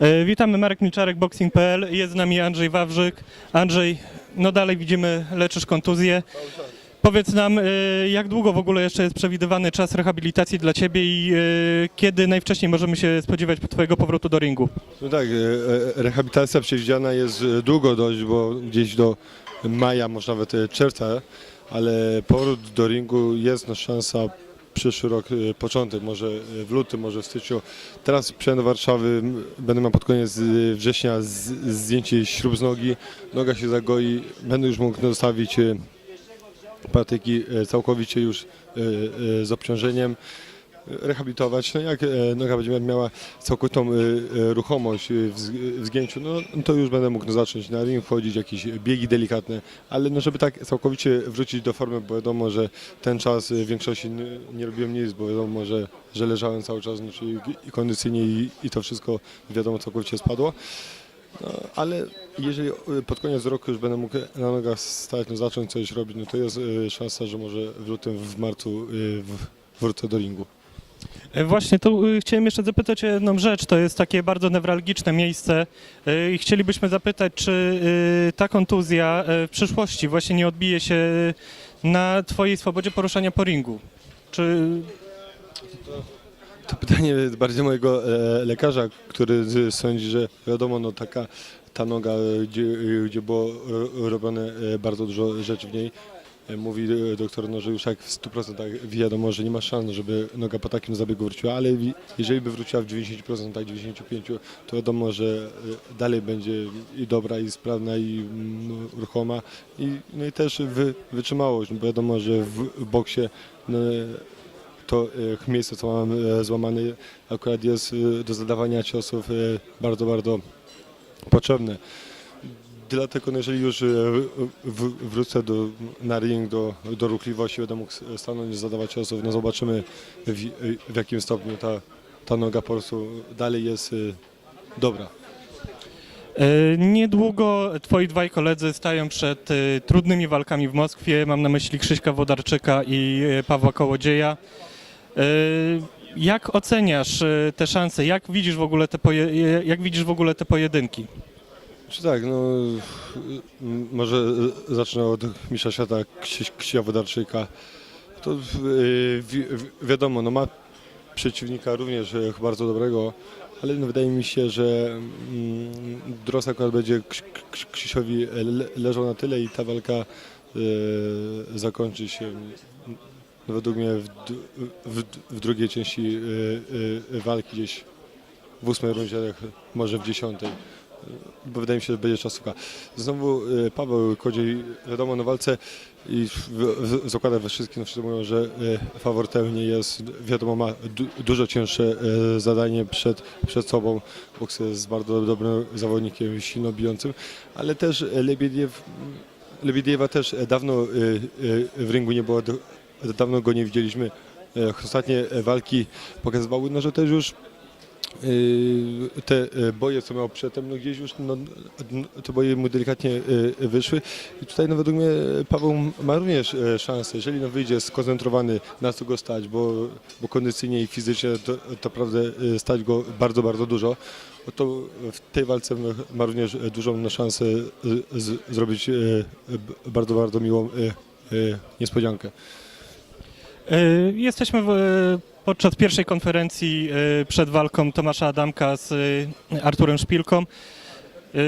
E, Witamy, Marek Milczarek, Boxing.pl. Jest z nami Andrzej Wawrzyk. Andrzej, no dalej widzimy, leczysz kontuzję. Powiedz nam, e, jak długo w ogóle jeszcze jest przewidywany czas rehabilitacji dla Ciebie i e, kiedy najwcześniej możemy się spodziewać Twojego powrotu do ringu? No tak, rehabilitacja przewidziana jest długo dość, bo gdzieś do maja, może nawet czerwca, ale powrót do ringu jest no szansa przyszły rok, e, początek, może e, w lutym, może w styczniu. Teraz przyjadę do Warszawy, będę miał pod koniec e, września z, zdjęcie śrub z nogi, noga się zagoi, będę już mógł zostawić patyki całkowicie już z obciążeniem rehabilitować. No jak e, noga będzie miała całkowitą e, e, ruchomość w zgięciu, no to już będę mógł zacząć na ring wchodzić, jakieś biegi delikatne, ale no żeby tak całkowicie wrócić do formy, bo wiadomo, że ten czas w większości nie, robiłem nic, bo wiadomo, że, że leżałem cały czas, no, czyli i kondycyjnie i, i to wszystko wiadomo całkowicie spadło. No, ale jeżeli pod koniec roku już będę mógł na nogach stać, no zacząć coś robić, no to jest szansa, że może w lutym, w marcu w, wrócę do ringu. E, Właśnie, tu e, chciałem jeszcze zapytać o jedną rzecz. To jest takie bardzo newralgiczne miejsce e, i chcielibyśmy zapytać, czy e, ta kontuzja e, w przyszłości właśnie nie odbije się na Twojej swobodzie poruszania po ringu? Czy To pytanie bardziej mojego lekarza, który sądzi, że wiadomo, no taka ta noga, gdzie, gdzie było ro- robione bardzo dużo rzeczy w niej, mówi e, doktor, no, że już jak w 100% wiadomo, że nie ma szans, żeby noga po takim zabiegu wróciła, ale jeżeli by wróciła w 90%, tak 95%, to wiadomo, że e, dalej będzie i dobra, i sprawna, i mm, ruchoma, i, no i też wy, wytrzymałość, bo wiadomo, że w, boksie no, to e, miejsce, co mam złamane, akurat jest do zadawania ciosów bardzo, bardzo potrzebne. Dlatego no, jeżeli już e, wrócę do, na ring, do, do ruchliwości, będę mógł stanąć, zadawać ciosów, no zobaczymy w, w jakim stopniu ta, ta noga po prostu dalej jest e, dobra. E, Niedługo twoi dwaj koledzy stają przed trudnymi walkami w Moskwie. Mam na myśli Krzyśka Wodarczyka i Pawła Kołodzieja. Jak oceniasz te szanse? Jak widzisz w ogóle te, jak widzisz w ogóle te pojedynki? Czy tak, no może zacznę od mistrza świata Krzysia Wodarczyka. To y, wi, wi, wiadomo, no ma przeciwnika również e, bardzo dobrego, ale no wydaje mi się, że mm, Dros akurat będzie Krz- Krz- Krzysiowi le, leżał na tyle i ta walka e, zakończy się no, według mnie w, w, w drugiej części e, walki gdzieś w ósmej rundzie, może w dziesiątej bo wydaje mi się, że będzie czasówka. Znowu e, Paweł Kodziej, wiadomo, na walce i zakłada we wszystkim, wszyscy mówią, że faworytem nie jest, wiadomo, ma du, dużo cięższe e, zadanie przed, przed sobą. Boks jest bardzo dobrym zawodnikiem, silno bijącym, ale też Lebiediew, Lebiediewa też dawno e, w ringu nie było, dawno go nie widzieliśmy. Ostatnie walki pokazywały, no, że też już te e, boje, co miał przedtem, no gdzieś już no, te boje mu delikatnie e, wyszły. I tutaj no, według mnie Paweł ma również e, szansę, jeżeli no, wyjdzie skoncentrowany na co go stać, bo, bo kondycyjnie i fizycznie to, to stać go bardzo, bardzo dużo, no to w tej walce ma również dużą no, szansę z, zrobić bardzo, bardzo miłą niespodziankę. Jesteśmy w, podczas pierwszej konferencji e, przed walką Tomasza Adamka z e, Arturem Szpilką. E,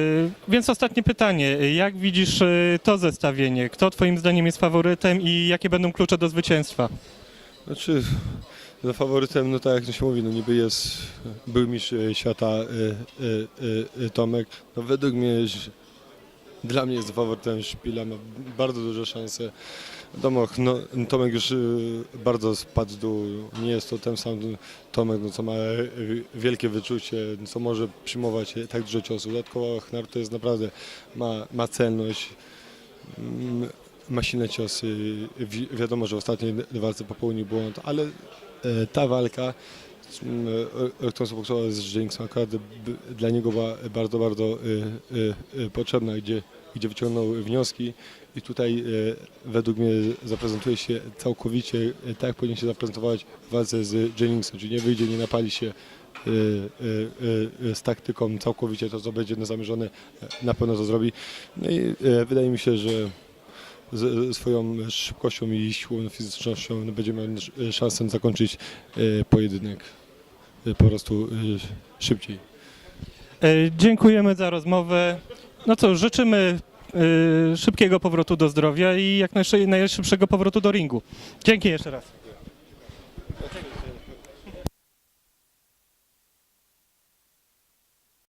Więc ostatnie pytanie. Jak widzisz to zestawienie? Kto Twoim zdaniem jest faworytem i jakie będą klucze do zwycięstwa? Znaczy, no faworytem, no tak jak to się mówi, no niby jest, był mistrz świata e, e, e, Tomek. No według mnie, dla mnie jest faworytem Szpila, ma bardzo duże szanse. Wiadomo, no, Tomek już e, bardzo spadł w dół, nie jest to ten sam Tomek, no, co ma e, wielkie wyczucie, co może przyjmować tak dużo ciosów. Dodatkowo Chnar to jest naprawdę, ma, ma celność, mm, ma silne ciosy. Wi- wiadomo, że w ostatniej walce popełnił błąd, ale e, ta walka, mm, e, którą soboksował z Jinxem, akurat dla niego była bardzo, bardzo e, e, e, potrzebna, gdzie, gdzie wyciągnął wnioski i tutaj e, według mnie zaprezentuje się całkowicie e, tak, jak powinien się zaprezentować w walce z Jenningsem, czyli nie wyjdzie, nie napali się, y, z taktyką całkowicie to, co będzie zamierzone, e, na pewno to zrobi. No i e, wydaje mi się, że z swoją szybkością i siłą fizycznością no, będzie miał sz- szansę zakończyć e, pojedynek e, po prostu e, szybciej. E, Dziękujemy za rozmowę. No co, życzymy e, szybkiego powrotu do zdrowia i jak najszy- najszybszego powrotu do ringu. Dzięki jeszcze raz.